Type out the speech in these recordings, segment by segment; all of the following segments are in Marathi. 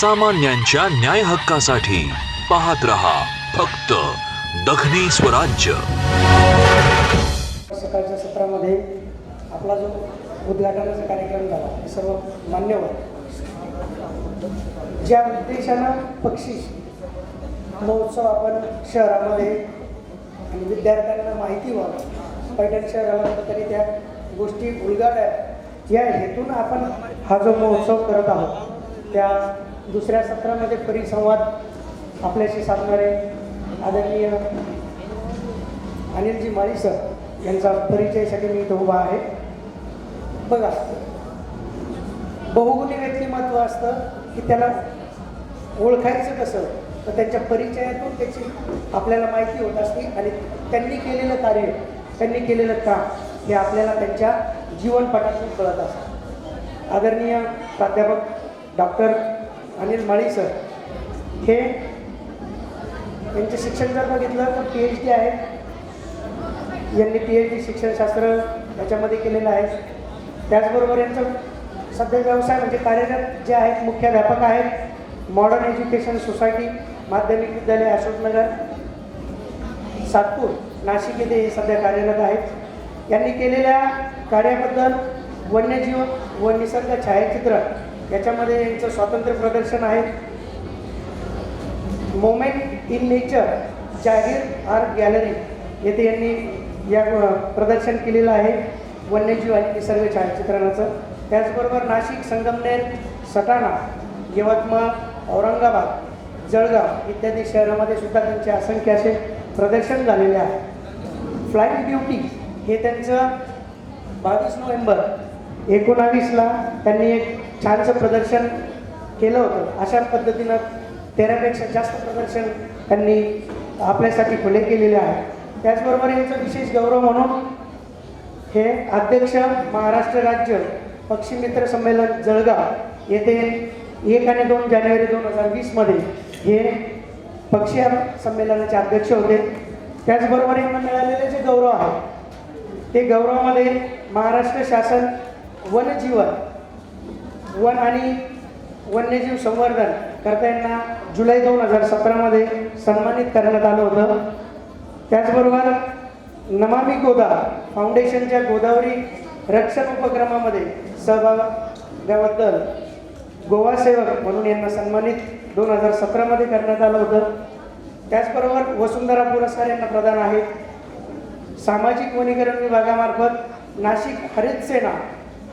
सर्वसामान्यांच्या न्याय हक्कासाठी पाहत रहा फक्त दखनी स्वराज्य. सकाळच्या सत्रामध्ये आपला जो उद्घाटनाचा कार्यक्रम झाला हे सर्व मान्यवर ज्या उद्देशानं पक्षी महोत्सव आपण शहरामध्ये आणि विद्यार्थ्यांना माहिती व्हावं पैठण शहराला तरी त्या गोष्टी उलगाडाव्या या हेतून आपण हा जो महोत्सव करत आहोत त्या दुसऱ्या सत्रामध्ये परिसंवाद आपल्याशी साधणारे आदरणीय अनिलजी माळी सर यांचा परिचयासाठी मी इथं उभा आहे. बघा बहुगुणी व्यक्तिमत्व असतं की त्याला ओळखायचं कसं? तर त्यांच्या परिचयातून त्याची आपल्याला माहिती होत असते आणि त्यांनी केलेलं कार्य त्यांनी केलेलं काम हे आपल्याला त्यांच्या जीवनपटातून कळत असतं. आदरणीय प्राध्यापक डॉक्टर अनिल माळी सर. हे यांचे शिक्षण जर बघितलं तर पी एच डी आहे यांनी पी एच डी शिक्षणशास्त्र याच्यामध्ये केलेलं आहे. त्याचबरोबर यांचं सध्या व्यवसाय म्हणजे कार्यरत जे आहेत मुख्याध्यापक आहेत मॉडर्न एज्युकेशन सोसायटी माध्यमिक विद्यालय अशोकनगर सातपूर नाशिक येथे हे सध्या कार्यरत आहेत. यांनी केलेल्या कार्याबद्दल वन्यजीव व निसर्ग छायाचित्र याच्यामध्ये यांचं स्वातंत्र्य प्रदर्शन आहे. मोमेंट इन नेचर जाहीर आर्ट गॅलरी येथे यांनी या प्रदर्शन केलेलं आहे. वन्यजीव आणि निसर्ग छायाचित्रणाचं. त्याचबरोबर नाशिक संगमनेर सटाणा यवतमाळ औरंगाबाद जळगाव इत्यादी शहरामध्ये सुद्धा त्यांचे असंख्य असे प्रदर्शन झालेले आहे. फ्लाईंग ब्युटी हे त्यांचं बावीस नोव्हेंबर एकोणावीसला त्यांनी एक छानसं प्रदर्शन केलं होतं. अशा पद्धतीनं तेरापेक्षा जास्त प्रदर्शन त्यांनी आपल्यासाठी खुले केलेले आहे. त्याचबरोबर यांचं विशेष गौरव म्हणून हे अध्यक्ष महाराष्ट्र राज्य पक्षी मित्र संमेलन जळगाव येथे एक आणि दोन जानेवारी दोन हजार वीसमध्ये हे पक्षी संमेलनाचे अध्यक्ष होते. त्याचबरोबर यांना मिळालेले जे गौरव आहे ते गौरवामध्ये महाराष्ट्र शासन वनजीवन वन आणि वन्यजीव संवर्धन करता यांना जुलै दोन हजार सतरामध्ये सन्मानित करण्यात आलं होतं. त्याचबरोबर नमामी गोदा फाउंडेशनच्या गोदावरी रक्षण उपक्रमामध्ये सहभागाबद्दल गोवा सेवक म्हणून यांना सन्मानित दोन हजार सतरामध्ये करण्यात आलं होतं. त्याचबरोबर वसुंधरा पुरस्कार यांना प्रदान आहे. सामाजिक वनीकरण विभागामार्फत नाशिक हरित सेना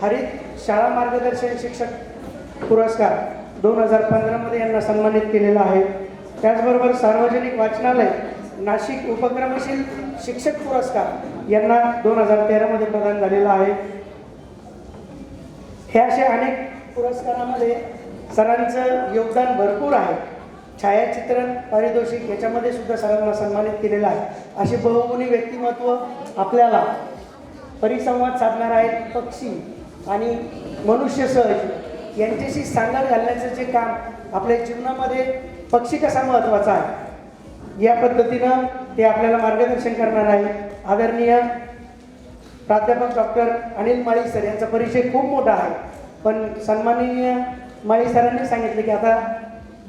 हरित शाळा मार्गदर्शन शिक्षक पुरस्कार दोन हजार पंधरामध्ये यांना सन्मानित केलेला आहे. त्याचबरोबर सार्वजनिक वाचनालय नाशिक उपक्रमशील शिक्षक पुरस्कार यांना दोन हजार तेरामध्ये प्रदान झालेला आहे. हे असे अनेक पुरस्कारामध्ये सरांचं योगदान भरपूर आहे. छायाचित्रण पारितोषिक याच्यामध्ये सुद्धा सरांना सन्मानित केलेलं आहे. असे बहुगुणी व्यक्तिमत्व आपल्याला परिसंवाद साधणार आहेत पक्षी आणि मनुष्य सहज यांच्याशी सांगड घालण्याचं जे काम आपल्या जीवनामध्ये पक्षी कसा महत्त्वाचा आहे? या पद्धतीनं ते आपल्याला मार्गदर्शन करणार आहे. आदरणीय प्राध्यापक डॉक्टर अनिल माळी सर यांचा परिचय खूप मोठा आहे. पण सन्माननीय माळी सरांनी सांगितलं की आता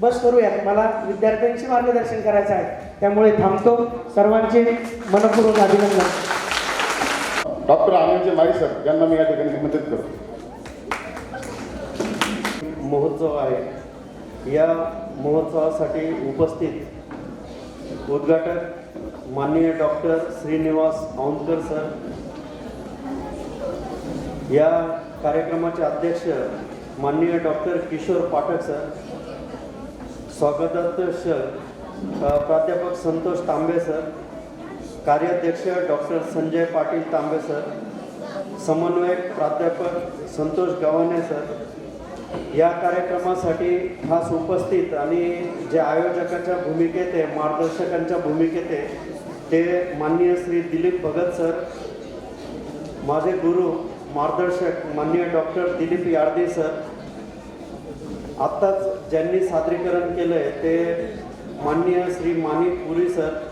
बस करूयात. मला विद्यार्थ्यांचे मार्गदर्शन करायचं आहे. त्यामुळे थांबतो. सर्वांचे मनपूर्वक अभिनंदन. डॉक्टर आनंदजी माळी सर यांना मी या ठिकाणी निमंत्रित करतो. महोत्सव आहे. या महोत्सवासाठी उपस्थित उद्घाटक माननीय डॉक्टर श्रीनिवास औंदकर सर या कार्यक्रमाचे अध्यक्ष माननीय डॉक्टर किशोर पाठक सर स्वागताध्यक्ष प्राध्यापक संतोष तांबे सर कार्याध्यक्ष डॉक्टर संजय पाटील तांबे सर समन्वयक प्राध्यापक संतोष गव्हाणे सर. या कार्यक्रमासाठी खास उपस्थित आणि जे आयोजकाच्या भूमिकेत आहे मार्गदर्शकांच्या भूमिकेत आहे ते माननीय श्री दिलीप भगत सर माझे गुरु मार्गदर्शक माननीय डॉक्टर दिलीप यार्दे सर. आत्ताच ज्यांनी सादरीकरण केलं आहे ते माननीय श्री माणिक पुरी सर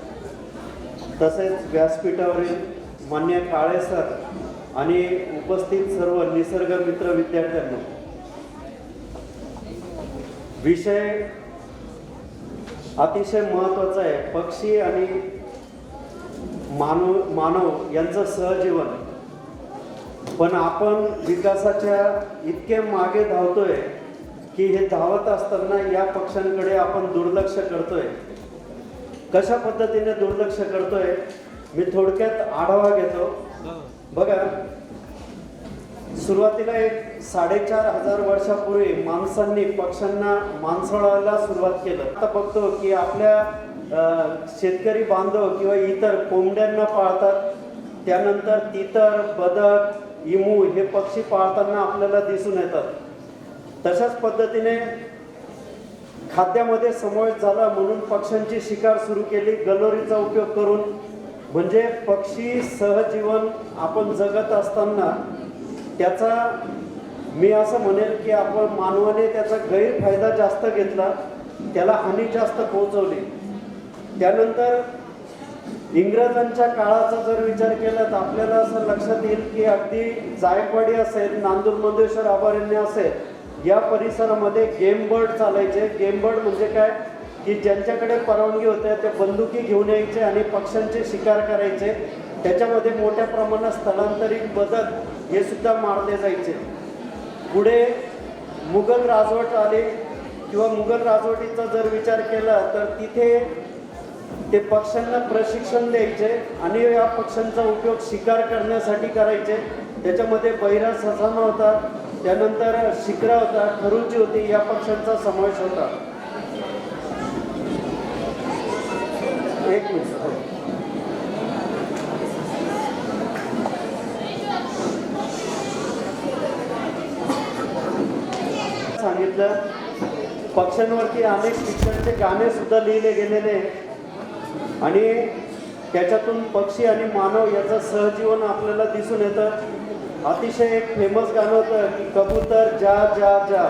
तसेच व्यासपीठावरील मान्य काळे सर आणि उपस्थित सर्व निसर्ग मित्र विद्यार्थ्यांना विषय अतिशय महत्त्वाचा आहे. पक्षी आणि मानव मानव यांचं सहजीवन. पण आपण विकासाच्या इतके मागे धावतोय की हे धावत असताना या पक्षांकडे आपण दुर्लक्ष करतोय. कशा पद्धतीने दुर्लक्ष करतोय मी थोडक्यात आढावा घेतो. बघा सुरुवातीला एक साडेचार हजार वर्षापूर्वी माणसांनी पक्ष्यांना माणसाळायला सुरुवात केलं. आता बघतो की आपल्या शेतकरी बांधव किंवा इतर कोंबड्यांना पाळतात. त्यानंतर तितर बदक इमू हे पक्षी पाळताना आपल्याला दिसून येतात. तशाच पद्धतीने खाद्यामध्ये समावेश झाला म्हणून पक्ष्यांची शिकार सुरू केली. गलोरीचा उपयोग करून. म्हणजे पक्षी सहजीवन आपण जगत असताना त्याचा मी असं म्हणेल की आपण मानवाने त्याचा गैरफायदा जास्त घेतला. त्याला हानी जास्त पोहोचवली. त्यानंतर इंग्रजांच्या काळाचा जर विचार केला तर आपल्याला असं लक्षात येईल की अगदी जायकवाडी असेल नांदूर मंदेश्वर अभयारण्य असेल या परिसरामध्ये गेम बर्ड चालायचे. गेम बर्ड म्हणजे काय? की ज्यांच्याकडे परवानगी होत्या ते बंदुकी घेऊन यायचे आणि पक्ष्यांचे शिकार करायचे. त्याच्यामध्ये मोठ्या प्रमाणात स्थलांतरित बदक हे सुद्धा मारले जायचे. पुढे मुघल राजवट आले किंवा मुघल राजवटीचा जर विचार केला तर तिथे ते पक्ष्यांना प्रशिक्षण द्यायचे आणि या पक्ष्यांचा उपयोग शिकार करण्यासाठी करायचे. त्याच्यामध्ये बैरा ससाना होता त्यानंतर शिकरा होता खरुची होती या पक्ष्यांचा समावेश होता. एक मिनिट हो. सांगितलं पक्ष्यांवरती अनेक पिक्चरचे गाणे सुद्धा लिहिले गेलेले आणि त्याच्यातून पक्षी आणि मानव याचं सहजीवन आपल्याला दिसून येतं. अतिशय एक फेमस गाणं होतं की कबूतर जा जा जा.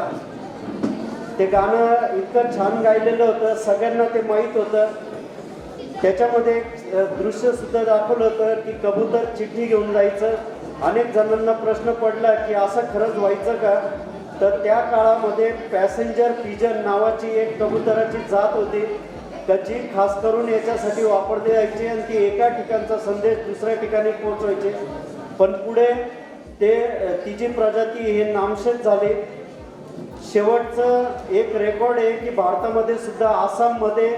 ते गाणं इतकं छान गायलेलं होतं सगळ्यांना ते माहीत होतं. त्याच्यामध्ये एक दृश्य सुद्धा दाखवलं होतं की कबूतर चिठ्ठी घेऊन जायचं. अनेक जणांना प्रश्न पडला की असं खरंच व्हायचं का? तर त्या काळामध्ये पॅसेंजर पिजन नावाची एक कबुतराची जात होती. तर जी खास करून याच्यासाठी वापरली जायची आणि ती एका ठिकाणचा संदेश दुसऱ्या ठिकाणी पोहोचवायचे. पण पुढे ते तिची प्रजाती हे नामशेष झाले. शेवटचं एक रेकॉर्ड आहे की भारतामध्ये सुद्धा आसाममध्ये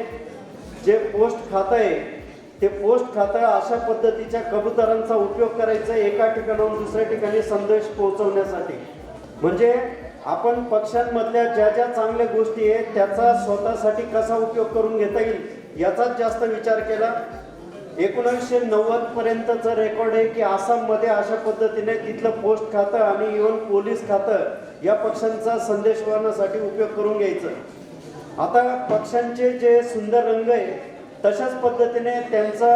जे पोस्ट खातं आहे ते पोस्ट खातं अशा पद्धतीच्या कबुतरांचा उपयोग करायचा एका ठिकाणाहून दुसऱ्या ठिकाणी संदेश पोहोचवण्यासाठी. म्हणजे आपण पक्ष्यांमधल्या ज्या ज्या चांगल्या गोष्टी आहेत त्याचा स्वतःसाठी कसा उपयोग करून घेता येईल याचाच जास्त विचार केला. एकोणीसशे नव्वद पर्यंतचं रेकॉर्ड आहे की आसाममध्ये अशा पद्धतीने तिथलं पोस्ट खातं आणि इव्हन पोलीस खातं या पक्षांचा संदेश वहनासाठी उपयोग करून घ्यायचं. आता पक्षांचे जे सुंदर रंग आहे तशाच पद्धतीने त्यांचा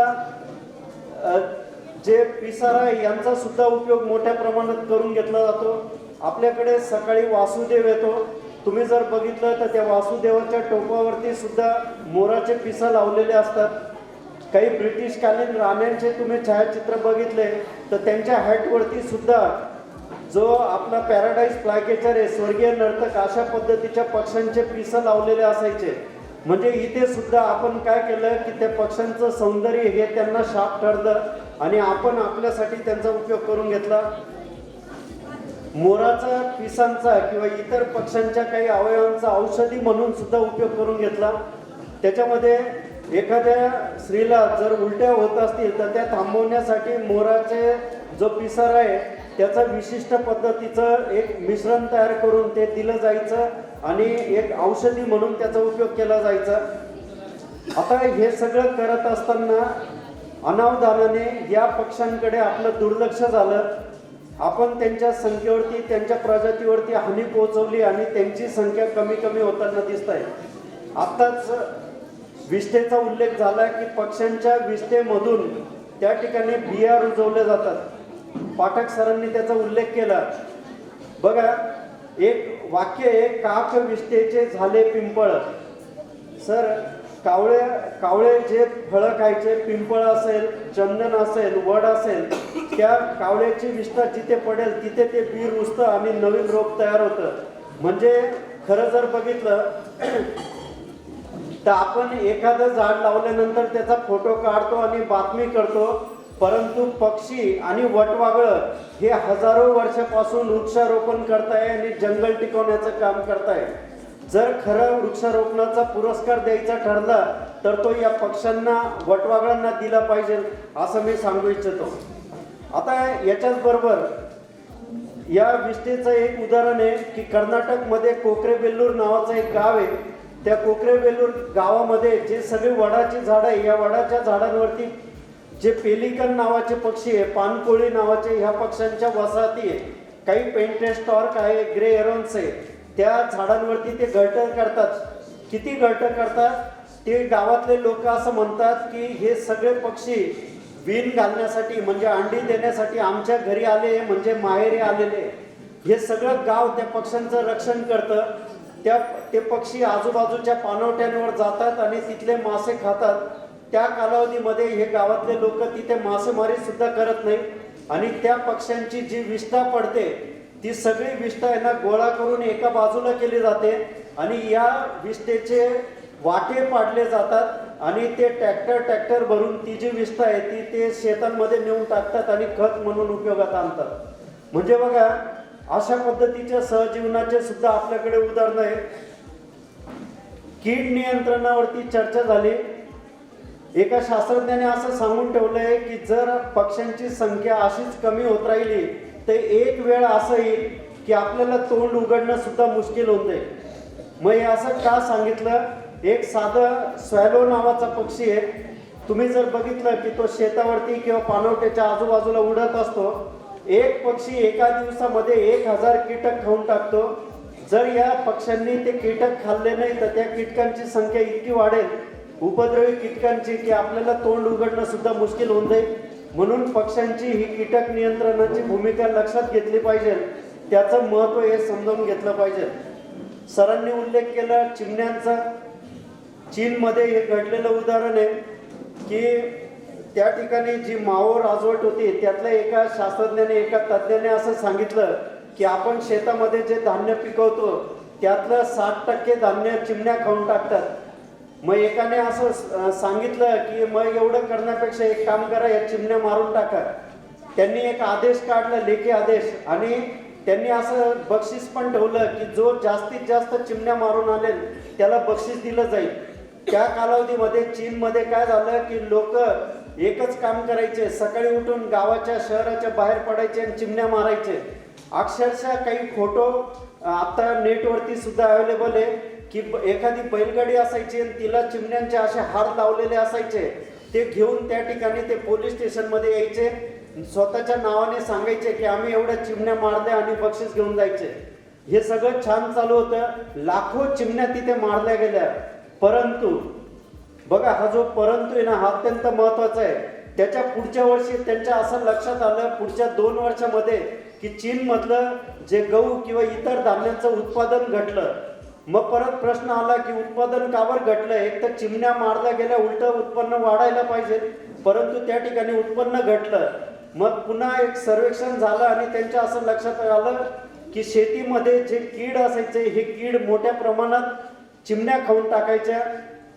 जे पिसारा आहे यांचा सुद्धा उपयोग मोठ्या प्रमाणात करून घेतला जातो. आपल्याकडे सकाळी वासुदेव येतो. तुम्ही जर बघितलं तर त्या वासुदेवाच्या टोपावरती सुद्धा मोराचे पिसा लावलेले असतात. काही ब्रिटिशकालीन राण्यांचे तुम्ही छायाचित्र बघितले तर त्यांच्या हॅटवरती सुद्धा जो आपला पॅराडाईज प्लॅकेचर आहे स्वर्गीय नर्तक अशा पद्धतीच्या पक्ष्यांचे पिसं लावलेले असायचे. म्हणजे इथे सुद्धा आपण काय केलं की त्या पक्ष्यांचं सौंदर्य हे त्यांना शाप ठरलं आणि आपण आपल्यासाठी त्यांचा उपयोग करून घेतला. मोराचा पिसांचा किंवा इतर पक्ष्यांच्या काही अवयवांचा औषधी म्हणून सुद्धा उपयोग करून घेतला. त्याच्यामध्ये एखाद्या स्त्रीला जर उलट्या होत असतील तर त्या थांबवण्यासाठी मोराचे जो पिसार आहे त्याचं विशिष्ट पद्धतीचं एक मिश्रण तयार करून ते दिलं जायचं आणि एक औषधी म्हणून त्याचा उपयोग केला जायचा. आता हे सगळं करत असताना अनावधानाने या पक्ष्यांकडे आपलं दुर्लक्ष झालं. आपण त्यांच्या संख्येवरती त्यांच्या प्रजातीवरती हानी पोहोचवली आणि त्यांची संख्या कमी कमी होताना दिसत आहे. आत्ताच विष्ठेचा उल्लेख झाला की पक्ष्यांच्या विष्ठेमधून त्या ठिकाणी बिया रुजवल्या जातात. पाठक सरांनी त्याचा उल्लेख केला. बघा एक वाक्य आहे काक विष्ठेचे झाले पिंपळ. सर कावळे कावळे जे फळं खायचे पिंपळ असेल चंदन असेल वड असेल त्या कावळ्याची विष्ठा जिथे पडेल तिथे ते बी रुजतं आणि नवीन रोप तयार होतं. म्हणजे खरं जर बघितलं तर आपण एखादं झाड लावल्यानंतर त्याचा फोटो काढतो आणि बातमी करतो. परंतु पक्षी आणि वटवागळं हे हजारो वर्षापासून वृक्षारोपण करताय आणि जंगल टिकवण्याचं काम करताय. जर खरं वृक्षारोपणाचा पुरस्कार द्यायचा ठरला तर तो या पक्ष्यांना वटवागळांना दिला पाहिजे असं मी सांगू इच्छितो. आता याच्याच बरोबर या विष्ठेचं एक उदाहरण आहे की कर्नाटकमध्ये कोकरेबेल्लूर नावाचं एक गाव आहे. त्या कोकरेबेल्लूर गावामध्ये जे सगळे वडाची झाडं आहे या वडाच्या झाडांवरती जे पेलिकन नावाचे पक्षी आहे पानकोळी नावाचे ह्या पक्ष्यांच्या वसाहती आहे. काही पेंटेस्टॉर्क आहे ग्रे एरॉन्स आहे. त्या झाडांवरती ते घरटं करतात. किती घरटं करतात? ते गावातले लोक असं म्हणतात की हे सगळे पक्षी विण घालण्यासाठी म्हणजे अंडी देण्यासाठी आमच्या घरी आले म्हणजे माहेरी आलेले. हे सगळं गाव त्या पक्ष्यांचं रक्षण करतं. त्या ते पक्षी आजूबाजूच्या पानवट्यांवर जातात आणि तिथले मासे खातात. त्या कालावधीमध्ये हे गावातले लोक तिथे मासेमारी सुद्धा करत नाही. आणि त्या पक्ष्यांची जी विष्ठा पडते ती सगळी विष्ठा यांना गोळा करून एका बाजूला केली जाते आणि या विष्ठेचे वाटे पाडले जातात आणि ते ट्रॅक्टर ट्रॅक्टर भरून ती जी विष्ठा आहे ती ते शेतांमध्ये नेऊन टाकतात आणि खत म्हणून उपयोगात आणतात. म्हणजे बघा अशा पद्धतीच्या सहजीवनाचे सुद्धा आपल्याकडे उदाहरण आहे. कीड नियंत्रणावरती चर्चा झाली. एका शास्त्रज्ञाने असं सांगून ठेवलंय की जर पक्ष्यांची संख्या अशीच कमी होत राहिली तर एक वेळ असं येईल की आपल्याला तोंड उघडणं सुद्धा मुश्किल होते मग हे असं का सांगितलं? एक साधं स्वॅलो नावाचा पक्षी आहे. तुम्ही जर बघितलं की तो शेतावरती किंवा पानवट्याच्या आजूबाजूला उडत असतो एक पक्षी एका दिवसामध्ये एक हजार कीटक खाऊन टाकतो. जर या पक्ष्यांनी ते कीटक खाल्ले नाही तर त्या कीटकांची संख्या इतकी वाढेल उपद्रवी कीटकांची की आपल्याला तोंड उघडणं सुद्धा मुश्किल होऊन जाईल. म्हणून पक्ष्यांची ही कीटक नियंत्रणाची भूमिका लक्षात घेतली पाहिजे. त्याचं महत्त्व हे समजावून घेतलं पाहिजे. सरांनी उल्लेख केला चिमण्यांचा. चीनमध्ये हे घडलेलं उदाहरण आहे की त्या ठिकाणी जी माओ राजवट होती त्यातल्या एका शास्त्रज्ञाने एका तज्ज्ञाने असं सांगितलं की आपण शेतामध्ये जे धान्य पिकवतो त्यातलं साठ टक्के धान्य चिमण्या खाऊन टाकतात. मग एकाने असं सांगितलं की मग एवढं करण्यापेक्षा एक काम करा या चिमण्या मारून टाका. त्यांनी एक आदेश काढला लेखी आदेश आणि त्यांनी असं बक्षीस पण ठेवलं की जो जास्तीत जास्त चिमण्या मारून आलेल त्याला बक्षीस दिलं जाईल. त्या कालावधीमध्ये चीनमध्ये काय झालं की लोक एकच काम करायचे सकाळी उठून गावाच्या शहराच्या बाहेर पडायचे आणि चिमण्या मारायचे. अक्षरशः काही फोटो आता नेटवरती सुद्धा अवेलेबल आहे की एखादी बैलगाडी असायची आणि तिला चिमण्यांचे असे हार लावलेले असायचे. ते घेऊन त्या ठिकाणी ते पोलीस स्टेशनमध्ये यायचे स्वतःच्या नावाने सांगायचे की आम्ही एवढ्या चिमण्या मारल्या आणि बक्षीस घेऊन जायचे. हे सगळं छान चालू होतं. लाखो चिमण्या तिथे मारल्या गेल्या. परंतु बघा हा जो परंतु आहे ना हा अत्यंत महत्त्वाचा आहे. त्याच्या पुढच्या वर्षी त्यांच्या असं लक्षात आलं पुढच्या दोन वर्षामध्ये की चीनमधलं जे गहू किंवा इतर धान्यांचं उत्पादन घटलं. मग परत प्रश्न आला की उत्पादन कावर घटलं? एक तर चिमण्या मारल्या गेल्या उलट उत्पन्न वाढायला पाहिजे. परंतु त्या ठिकाणी उत्पन्न घटलं. मग पुन्हा एक सर्वेक्षण झालं आणि त्यांच्या असं लक्षात आलं की शेतीमध्ये जे कीड असायचे हे कीड मोठ्या प्रमाणात चिमण्या खाऊन टाकायच्या.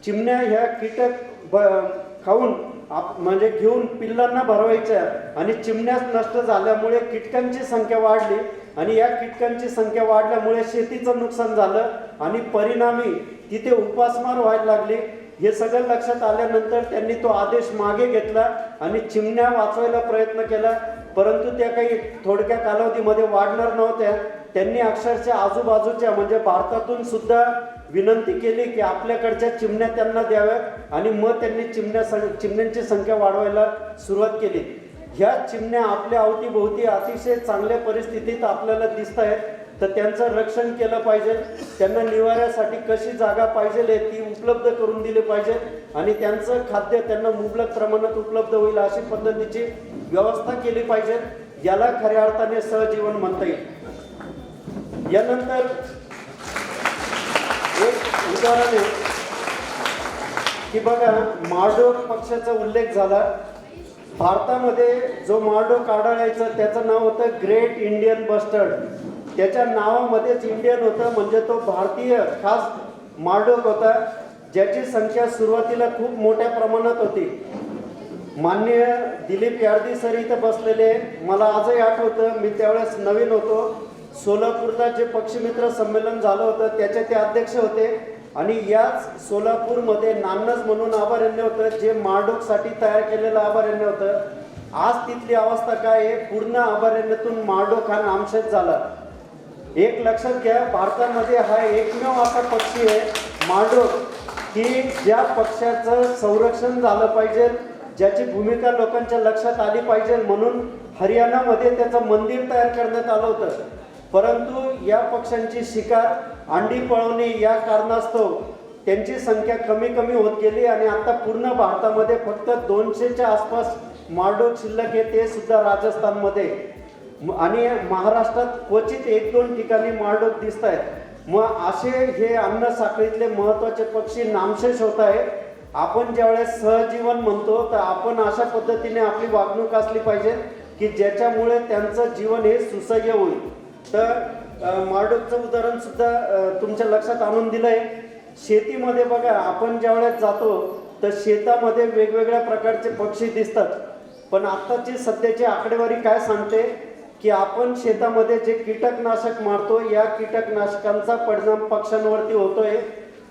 चिमण्या ह्या कीटक ब- खाऊन आप म्हणजे घेऊन पिल्लांना भरवायच्या आणि चिमण्याच नष्ट झाल्यामुळे कीटकांची संख्या वाढली आणि या कीटकांची संख्या वाढल्यामुळे शेतीचं नुकसान झालं आणि परिणामी तिथे उपासमार व्हायला लागली. हे सगळं लक्षात आल्यानंतर त्यांनी तो आदेश मागे घेतला आणि चिमण्या वाचवायला प्रयत्न केला. परंतु त्या काही थोडक्या कालावधीमध्ये वाढणार नव्हत्या. त्यांनी अक्षरशः आजूबाजूच्या म्हणजे भारतातून सुद्धा विनंती केली की आपल्याकडच्या चिमण्या त्यांना द्याव्यात आणि मग त्यांनी चिमण्या सं- चिमण्यांची संख्या वाढवायला सुरुवात केली. ह्या चिमण्या आपल्या अवतीभोवती अतिशय चांगल्या परिस्थितीत आपल्याला दिसत आहेत तर त्यांचं रक्षण केलं पाहिजे. त्यांना निवाऱ्यासाठी कशी जागा पाहिजे ती उपलब्ध करून दिली पाहिजे. आणि त्यांचं खाद्य त्यांना मुबलक प्रमाणात उपलब्ध होईल अशी पद्धतीची व्यवस्था केली पाहिजे. याला खऱ्या अर्थाने सहजीवन म्हणता येईल. यानंतर एक उदाहरण आहे. की बघा मार्डोक पक्षाचा उल्लेख झाला. भारतामध्ये जो मार्डोक आढळायचा त्याचं नाव होतं ग्रेट इंडियन बस्टर्ड त्याच्या नावामध्येच इंडियन होतं म्हणजे तो भारतीय खास मार्डोक होता ज्याची संख्या सुरुवातीला खूप मोठ्या प्रमाणात होती. माननीय दिलीप यार्दी सर इथं बसलेले. मला आजही आठवतं मी त्यावेळेस नवीन होतो. सोलापूरला जे पक्षमित्र संमेलन झालं होतं त्याचे ते अध्यक्ष होते. आणि याच सोलापूरमध्ये नान्नज म्हणून अभयारण्य होतं जे माडोकसाठी तयार केलेलं अभयारण्य होतं. आज तिथली अवस्था काय आहे? पूर्ण अभयारण्यातून माडोक हा नामशेष झाला. एक लक्षात घ्या भारतामध्ये हा एकमेव असा पक्षी आहे मांडोक. की ज्या पक्षाचं संरक्षण झालं पाहिजे ज्याची भूमिका लोकांच्या लक्षात आली पाहिजे म्हणून हरियाणामध्ये त्याचं मंदिर तयार करण्यात आलं होतं. परंतु या पक्ष्यांची शिकार अंडी पळवणे या कारणास्तव त्यांची संख्या कमी कमी होत गेली आणि आता पूर्ण भारतामध्ये फक्त दोनशेच्या आसपास मार्डोक शिल्लक आहे ते सुद्धा राजस्थानमध्ये. म- आणि महाराष्ट्रात क्वचित एक दोन ठिकाणी मार्डोक दिसत आहेत मग असे हे अन्न साखळीतले महत्त्वाचे पक्षी नामशेष होत आहेत. आपण ज्यावेळेस सहजीवन म्हणतो तर आपण अशा पद्धतीने आपली वागणूक असली पाहिजे की ज्याच्यामुळे त्यांचं जीवन हे सुसह्य होईल. तर अ, मार्डोकचं उदाहरण सुद्धा तुमच्या लक्षात आणून दिलंय. शेतीमध्ये बघा आपण ज्यावेळेस जातो तर शेतामध्ये वेगवेगळ्या प्रकारचे पक्षी दिसतात. पण आत्ताची सध्याची आकडेवारी काय सांगते? की आपण शेतामध्ये जे कीटकनाशक मारतो या कीटकनाशकांचा परिणाम पक्ष्यांवरती होतोय.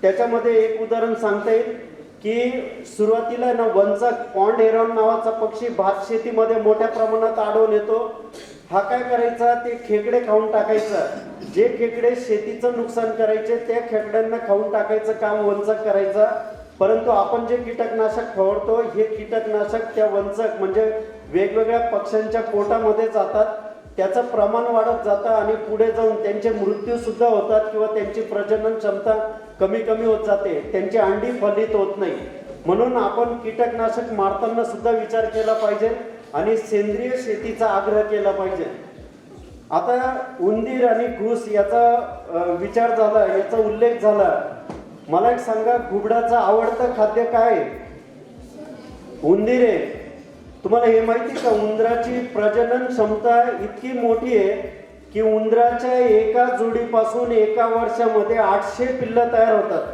त्याच्यामध्ये एक उदाहरण सांगता येईल की सुरुवातीला ना वंचक पॉन्ड हेरॉन नावाचा पक्षी भात शेतीमध्ये मोठ्या प्रमाणात आढळून येतो. हा काय करायचा? ते खेकडे खाऊन टाकायचं. जे खेकडे शेतीचं नुकसान करायचे त्या खेकड्यांना खाऊन टाकायचं काम वंचक करायचं. परंतु आपण जे कीटकनाशक फवारतो हे कीटकनाशक त्या वंचक म्हणजे वेगवेगळ्या पक्ष्यांच्या पोटामध्ये जातात. त्याचं प्रमाण वाढत जातं आणि पुढे जाऊन त्यांचे मृत्यू सुद्धा होतात किंवा त्यांची प्रजनन क्षमता कमी कमी होत जाते. त्यांची अंडी फलित होत नाही. म्हणून आपण कीटकनाशक मारताना सुद्धा विचार केला पाहिजे. आणि सेंद्रिय शेतीचा आग्रह केला पाहिजे. आता उंदीर आणि घुस याचा विचार झाला याचा उल्लेख झाला. मला एक सांगा घुबडाचं आवडतं खाद्य काय आहे? उंदीर आहे. तुम्हाला हे माहिती का? उंदराची प्रजनन क्षमता इतकी मोठी आहे की उंदराच्या एका जोडीपासून एका वर्षामध्ये आठशे पिल्लं तयार होतात.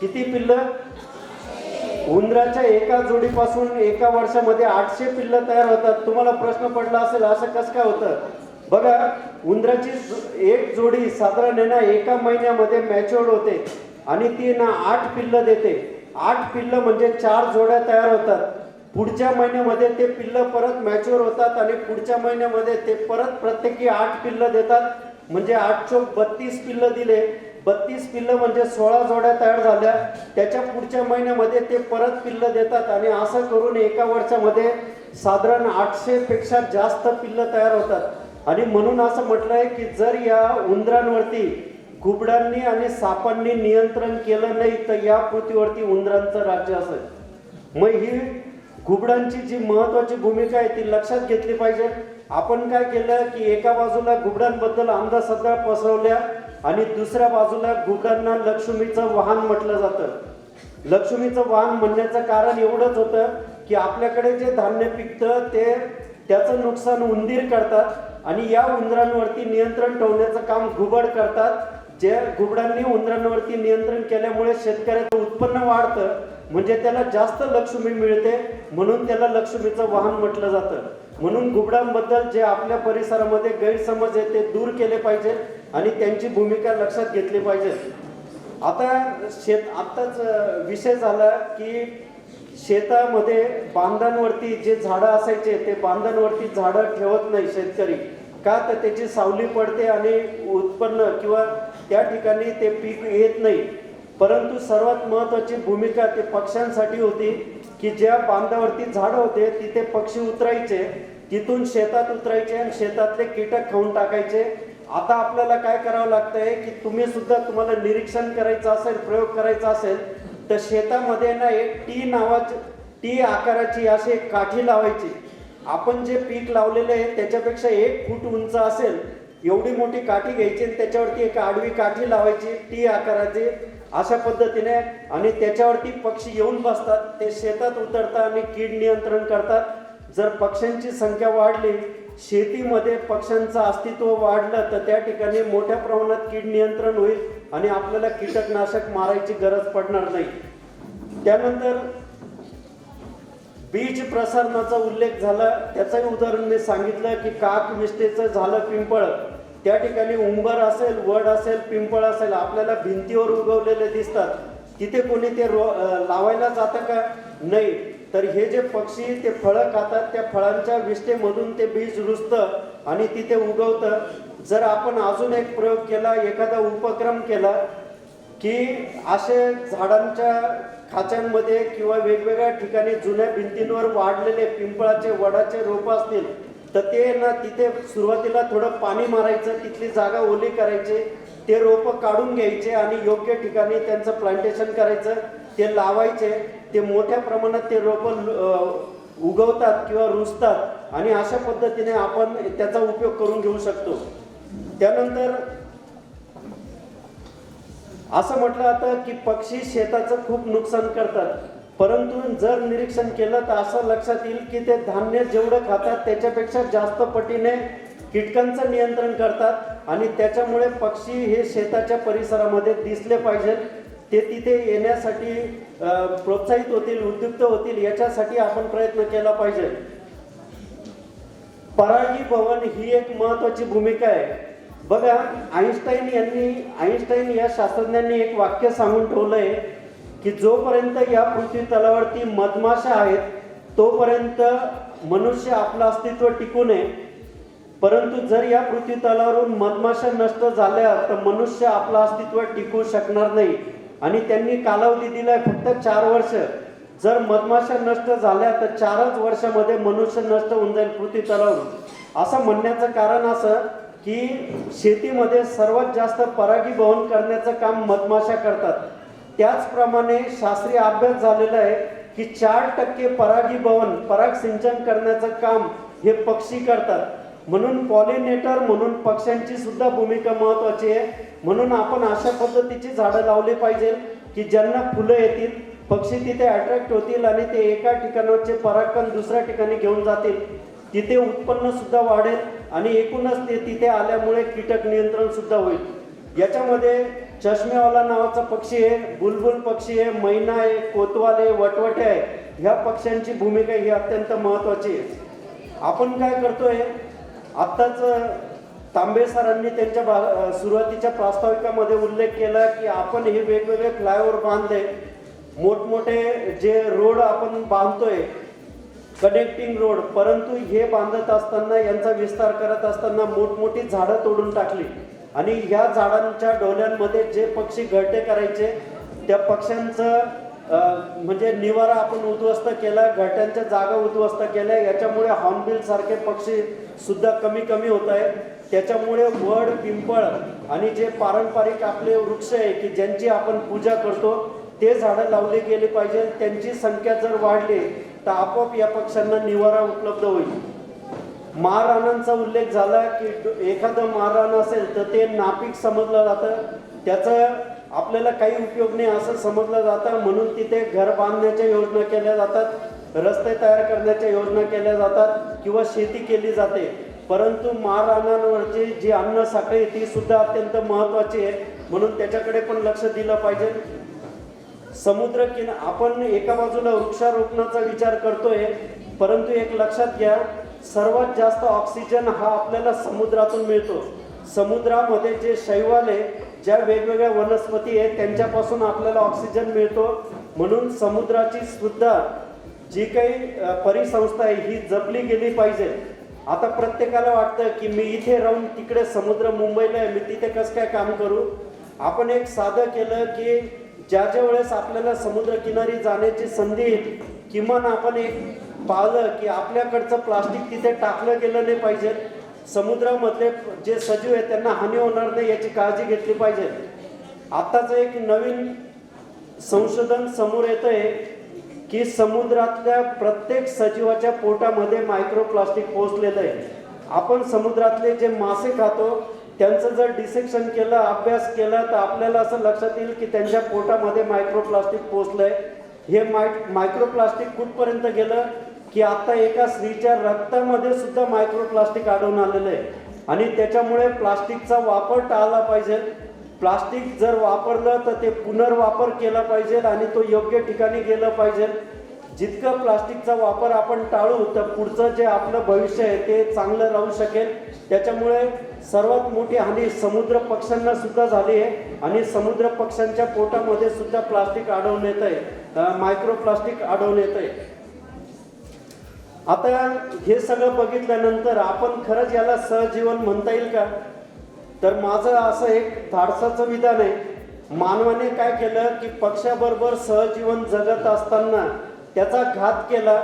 किती पिल्लं? उंदराच्या एका जोडीपासून एका वर्षामध्ये आठशे पिल्लं तयार होतात. तुम्हाला प्रश्न पडला असेल असं कसं काय होतं? बघा उंदराची एक जोडी साधारण ना एका महिन्यामध्ये मॅच्युअर्ड होते आणि ती ना आठ पिल्लं देते. आठ पिल्लं म्हणजे चार जोड्या तयार होतात. पुढच्या महिन्यामध्ये ते पिल्लं परत मॅच्युअर होतात आणि पुढच्या महिन्यामध्ये ते परत प्रत्येकी आठ पिल्लं देतात. म्हणजे आठ चोक बत्तीस पिल्लं दिले. बत्तीस पिल्लं म्हणजे सोळा जोड्या तयार झाल्या. त्याच्या पुढच्या महिन्यामध्ये ते परत पिल्लं देतात आणि असं करून एका वर्षामध्ये साधारण आठशेपेक्षा जास्त पिल्लं तयार होतात. आणि म्हणून असं म्हटलं आहे की जर या उंदरांवरती घुबडांनी आणि सापांनी नियंत्रण केलं नाही तर या पृथ्वीवरती उंदरांचं राज्य असेल. मग ही घुबडांची जी महत्वाची भूमिका आहे ती लक्षात घेतली पाहिजे. आपण काय केलं की एका बाजूला घुबडांबद्दल अंधश्रद्धा पसरवल्या. आणि दुसऱ्या बाजूला घुबडांना लक्ष्मीचं वाहन म्हटलं जातं. लक्ष्मीचं वाहन म्हणण्याचं कारण एवढंच होतं की आपल्याकडे जे धान्य पिकतं ते त्याचं नुकसान उंदीर करतात आणि या उंदरांवरती नियंत्रण ठेवण्याचं काम घुबड करतात. जे घुबडांनी उंदरांवरती नियंत्रण केल्यामुळे शेतकऱ्याचं उत्पन्न वाढतं म्हणजे त्याला जास्त लक्ष्मी मिळते म्हणून त्याला लक्ष्मीचं वाहन म्हटलं जातं. म्हणून घुबडांबद्दल जे आपल्या परिसरामध्ये गैरसमज आहे ते दूर केले पाहिजे आणि त्यांची भूमिका लक्षात घेतली पाहिजे. आता शेत आत्ताच विषय झाला की शेतामध्ये बांधांवरती जे झाडं असायचे ते बांधांवरती झाडं ठेवत नाही शेतकरी. का तर त्याची सावली पडते आणि उत्पन्न किंवा त्या ठिकाणी ते पीक येत नाही. परंतु सर्वात महत्वाची भूमिका ते पक्ष्यांसाठी होती की ज्या बांधावरती झाडं होते तिथे पक्षी उतरायचे. तिथून शेतात उतरायचे आणि शेतातले कीटक खाऊन टाकायचे. आता आपल्याला काय करावं लागतंय की तुम्ही सुद्धा तुम्हाला निरीक्षण करायचं असेल प्रयोग करायचा असेल तर शेतामध्ये ना एक टी नावाची टी आकाराची अशी एक काठी लावायची. आपण जे पीक लावलेलं आहे त्याच्यापेक्षा एक फूट उंच असेल एवढी मोठी काठी घ्यायची आणि त्याच्यावरती एक आडवी काठी लावायची टी आकाराची अशा पद्धतीने. आणि त्याच्यावरती पक्षी येऊन बसतात ते शेतात उतरतात आणि कीड नियंत्रण करतात. जर पक्ष्यांची संख्या वाढली शेतीमध्ये पक्ष्यांचं अस्तित्व वाढलं तर त्या ठिकाणी मोठ्या प्रमाणात कीड नियंत्रण होईल आणि आपल्याला कीटकनाशक मारायची गरज पडणार नाही. त्यानंतर बीज प्रसारणाचा उल्लेख झाला. त्याचंही उदाहरण मी सांगितलं की काक विष्टेचं झालं पिंपळ. त्या ठिकाणी उंबर असेल वड असेल पिंपळ असेल आपल्याला भिंतीवर उगवलेले दिसतात. तिथे कोणी ते रो लावायला जातं का? नाही. तर हे जे पक्षी ते फळं खातात त्या फळांच्या विष्ठेमधून ते बीज रुजतं आणि तिथे उगवतं. जर आपण अजून एक प्रयोग केला एखादा उपक्रम केला की असे झाडांच्या खाच्यांमध्ये किंवा वेगवेगळ्या ठिकाणी जुन्या भिंतींवर वाढलेले पिंपळाचे वडाचे रोप असतील तर ते ना तिथे सुरुवातीला थोडं पाणी मारायचं तिथली जागा ओली करायची ते रोपं काढून घ्यायचे आणि योग्य ठिकाणी त्यांचं प्लांटेशन करायचं ते लावायचे. ते मोठ्या प्रमाणात ते रोपं उगवतात किंवा रुजतात आणि अशा पद्धतीने आपण त्याचा उपयोग करून घेऊ शकतो. त्यानंतर असं म्हटलं जातं की पक्षी शेताचं खूप नुकसान करतात. परंतु जर निरीक्षण केलं तर असं लक्षात येईल की ते धान्य जेवढं खातात त्याच्यापेक्षा जास्त पटीने कीटकांचं नियंत्रण करतात आणि त्याच्यामुळे पक्षी हे शेताच्या परिसरामध्ये दिसले पाहिजेत. ते तिथे येण्यासाठी प्रोत्साहित होतील उद्युक्त होतील याच्यासाठी आपण प्रयत्न केला पाहिजे. परागी भवन ही एक महत्वाची भूमिका आहे. बघा आईन्स्टाईन यांनी आईन्स्टाईन या शास्त्रज्ञांनी एक वाक्य सांगून ठेवलंय की जोपर्यंत या पृथ्वी तलावरती मधमाशा आहेत तोपर्यंत मनुष्य आपलं अस्तित्व टिकू नये. परंतु जर या पृथ्वी तलावरून मधमाशा नष्ट झाल्या तर मनुष्य आपलं अस्तित्व टिकू शकणार नाही. आणि त्यांनी कालावधी दिलाय फक्त चार वर्ष. जर मधमाशा नष्ट झाल्या तर चारच वर्षामध्ये मनुष्य नष्ट होऊन जाईल पृथ्वी तलावरून असं म्हणण्याचं कारण असं की शेतीमध्ये सर्वात जास्त परागीभवन करण्याचं काम मधमाशा करतात. त्याचप्रमाणे शास्त्रीय अभ्यास झालेला आहे की चार टक्के परागीभवन पराग सिंचन करण्याचं काम हे पक्षी करतात. म्हणून पॉलिनेटर म्हणून पक्ष्यांची सुद्धा भूमिका महत्वाची आहे. म्हणून आपण अशा पद्धतीची झाडं लावली पाहिजे की ज्यांना फुलं येतील पक्षी तिथे अट्रॅक्ट होतील आणि ते एका ठिकाणाचे परागकण दुसऱ्या ठिकाणी घेऊन जातील. तिथे उत्पन्न सुद्धा वाढेल आणि एकूणच ते तिथे आल्यामुळे कीटक नियंत्रण सुद्धा होईल. याच्यामध्ये चष्मेवाला नावाचा पक्षी आहे बुलबुल पक्षी आहे मैना आहे कोतवाल आहे वटवटे आहे. ह्या पक्ष्यांची भूमिका ही अत्यंत महत्वाची आहे. आपण काय करतोय? आत्ताच तांबे सरांनी त्यांच्या बा- सुरुवातीच्या प्रास्ताविकामध्ये उल्लेख केला की आपण हे वेगवेगळे फ्लायओव्हर बांधले. मोठमोठे जे रोड आपण बांधतोय कनेक्टिंग रोड परंतु हे बांधत असताना यांचा विस्तार करत असताना मोठमोठी झाडं तोडून टाकली. आणि ह्या झाडांच्या डोल्यांमध्ये जे पक्षी घरटे करायचे त्या पक्ष्यांचं म्हणजे निवारा आपण उद्ध्वस्त केला घाट्यांच्या जागा उद्ध्वस्त केल्या याच्यामुळे हॉर्नबिल सारखे पक्षी सुद्धा कमी कमी होत आहेत. त्याच्यामुळे वड पिंपळ आणि जे पारंपरिक आपले वृक्ष आहे की ज्यांची आपण पूजा करतो ते झाडं लावली गेली पाहिजे. त्यांची संख्या जर वाढली तर आपोआप या पक्ष्यांना निवारा उपलब्ध होईल. महाराणांचा उल्लेख झाला की एखादं महाराण असेल तर ते नापिक समजलं जातं. त्याचं आपल्याला काही उपयोग नाही असं समजलं जातं. म्हणून तिथे घर बांधण्याच्या योजना केल्या जातात रस्ते तयार करण्याच्या योजना केल्या जातात किंवा शेती केली जाते. परंतु महाराणांवरची जी अन्न साखळी ती सुद्धा अत्यंत महत्वाची आहे. म्हणून त्याच्याकडे पण लक्ष दिलं पाहिजे. समुद्र किन आपण एका बाजूला वृक्षारोपणाचा विचार करतोय परंतु एक लक्षात घ्या सर्वात जास्त ऑक्सिजन हा आपल्याला समुद्रातून मिळतो. समुद्रामध्ये जे शैवाल आहे ज्या वेगवेगळ्या वनस्पती आहेत त्यांच्यापासून आपल्याला ऑक्सिजन मिळतो. म्हणून समुद्राची सुद्धा जी काही परिसंस्था आहे ही जपली गेली पाहिजे. आता प्रत्येकाला वाटतं की मी इथे राहून तिकडे समुद्र मुंबईला आहे मी तिथे कसं काय काम करू? आपण एक साधं केलं की ज्या ज्या वेळेस आपल्याला समुद्रकिनारी जाण्याची संधी येईल किमान आपण एक पाहिलं की आपल्याकडचं प्लास्टिक तिथे टाकलं गेलं नाही पाहिजे. समुद्रामधले जे सजीव आहेत त्यांना हानी होणार नाही याची काळजी घेतली पाहिजे. आत्ताच एक नवीन संशोधन समोर येत आहे की समुद्रातल्या प्रत्येक सजीवाच्या पोटामध्ये मायक्रोप्लास्टिक पोचलेलं आहे. आपण समुद्रातले जे मासे खातो त्यांचं जर डिसेक्शन केलं अभ्यास केला तर आपल्याला असं लक्षात येईल की त्यांच्या पोटामध्ये मायक्रोप्लास्टिक आहे हे माय मायक्रोप्लास्टिक कुठपर्यंत गेलं? की आता एका स्त्रीच्या रक्तामध्ये सुद्धा मायक्रो प्लास्टिक आढळून आलेलं आहे. आणि त्याच्यामुळे प्लास्टिकचा वापर टाळला पाहिजे. प्लास्टिक जर वापरलं तर ते पुनर्वापर केला पाहिजे आणि तो योग्य ठिकाणी गेलं पाहिजे. जितकं प्लास्टिकचा वापर आपण टाळू तर पुढचं जे आपलं भविष्य आहे ते चांगलं राहू शकेल. त्याच्यामुळे सर्वात मोठी हानी समुद्र पक्ष्यांना सुद्धा झाली आहे. आणि समुद्र पक्ष्यांच्या पोटामध्ये सुद्धा प्लास्टिक आढळून येत आहे मायक्रो प्लास्टिक आढळून येत आहे आता हे सगळं बघितल्यानंतर आपण खरंच याला सहजीवन म्हणता येईल का? तर माझं असं एक धाडसाचं विधान आहे. मानवाने काय केलं की पक्षाबरोबर सहजीवन जगत असताना त्याचा घात केला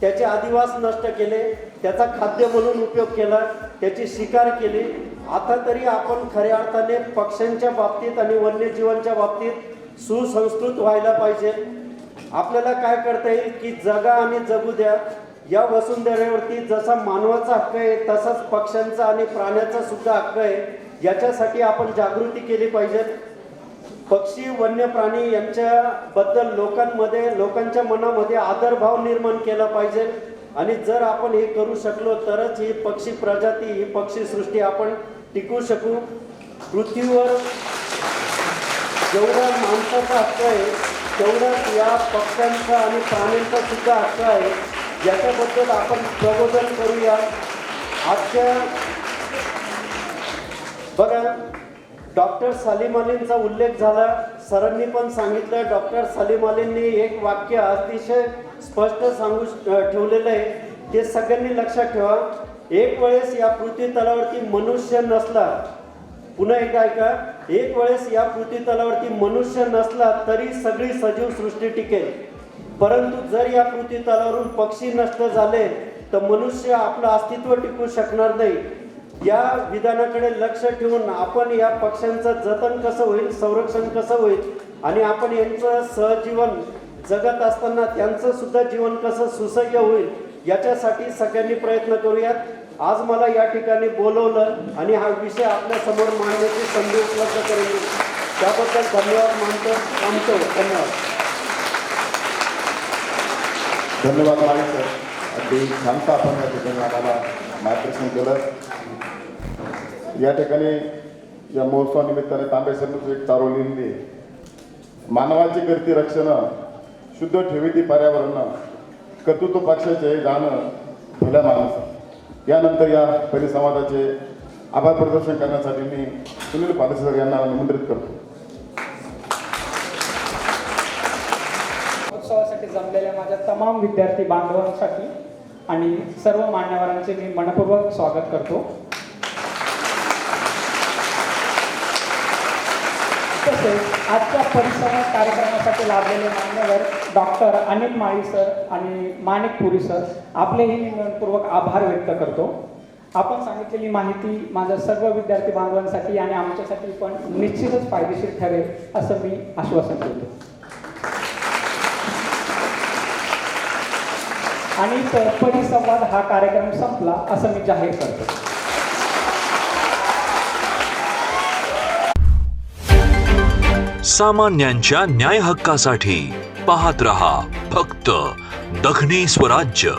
त्याचे आदिवास नष्ट केले त्याचा खाद्य म्हणून उपयोग केला त्याची शिकार केली. आता तरी आपण खऱ्या अर्थाने पक्ष्यांच्या बाबतीत आणि वन्यजीवांच्या बाबतीत सुसंस्कृत व्हायला पाहिजे. आपल्याला काय करता येईल की जगा आणि जगू द्या. या वसुंधरेवरती जसा मानवाचा हक्क आहे तसाच पक्ष्यांचा आणि प्राण्याचा सुद्धा हक्क आहे. याच्यासाठी आपण जागृती केली पाहिजे. पक्षी वन्य प्राणी यांच्याबद्दल लोकांमध्ये लोकांच्या मनामध्ये आदरभाव निर्माण केला पाहिजे. आणि जर आपण हे करू शकलो तरच ही पक्षी प्रजाती ही पक्षीसृष्टी आपण टिकू शकू. पृथ्वीवर जेवढा माणसाचा हक्क आहे तेवढाच या पक्ष्यांचा आणि प्राण्यांचा सुद्धा हक्क आहे. याच्याबद्दल आपण प्रबोधन करूया. आजच्या बघा डॉक्टर सलीम अलींचा उल्लेख झाला. सरांनी पण सांगितलं डॉक्टर सलीम अलींनी एक वाक्य अतिशय स्पष्ट सांगू ठेवलेलं आहे. ते सगळ्यांनी लक्षात ठेवा. एक वेळेस या पृथ्वी तलावरती मनुष्य नसला पुन्हा एकदा ऐका. एक वेळेस या पृथ्वी तलावरती मनुष्य नसला तरी सगळी सजीव सृष्टी टिकेल. परंतु जर या पृथ्वी तलावरून पक्षी नष्ट झाले तर मनुष्य आपलं अस्तित्व टिकू शकणार नाही. या विधानाकडे लक्ष ठेवून आपण या पक्ष्यांचं जतन कसं होईल संरक्षण कसं होईल आणि आपण यांचं सहजीवन जगत असताना त्यांचं सुद्धा जीवन कसं सुसह्य होईल याच्यासाठी सगळ्यांनी प्रयत्न करूयात. आज मला या ठिकाणी बोलवलं आणि हा विषय आपल्यासमोर मांडण्याची संधी उपलब्ध करून त्याबद्दल धन्यवाद मानतो. मानतो धन्यवाद. धन्यवाद माळी सर. अगदी शांत आपण या ठिकाणी आम्हाला मार्गदर्शन केलं. या ठिकाणी या महोत्सवानिमित्ताने तांबे एक एक लिहिली मानवाची करती रक्षणं शुद्ध ठेवीती पर्यावरण कर्तृत्व पक्षाचे गाणं भल्या माणूस. यानंतर या परिसंवादाचे आभार प्रदर्शन करण्यासाठी मी सुनील पालसर यांना निमंत्रित करतो. उत्सवासाठी जमलेल्या माझ्या तमाम विद्यार्थी बांधवांसाठी आणि सर्व मान्यवरांचे मी मनपूर्वक स्वागत करतो. तसेच आजच्या परिसंवाद कार्यक्रमासाठी लाभलेले मान्यवर डॉक्टर अनिल माळी सर आणि माणिक पुरी सर आपलेही मी मनपूर्वक आभार व्यक्त करतो. आपण सांगितलेली माहिती माझ्या सर्व विद्यार्थी बांधवांसाठी आणि आमच्यासाठी पण निश्चितच फायदेशीर ठरेल असं मी आश्वासन देतो. आणि परिसंवाद हा कार्यक्रम संपला असं मी जाहीर करतो. सामान्यांच्या न्याय हक्कासाठी पाहत रहा फक्त दखनी स्वराज्य.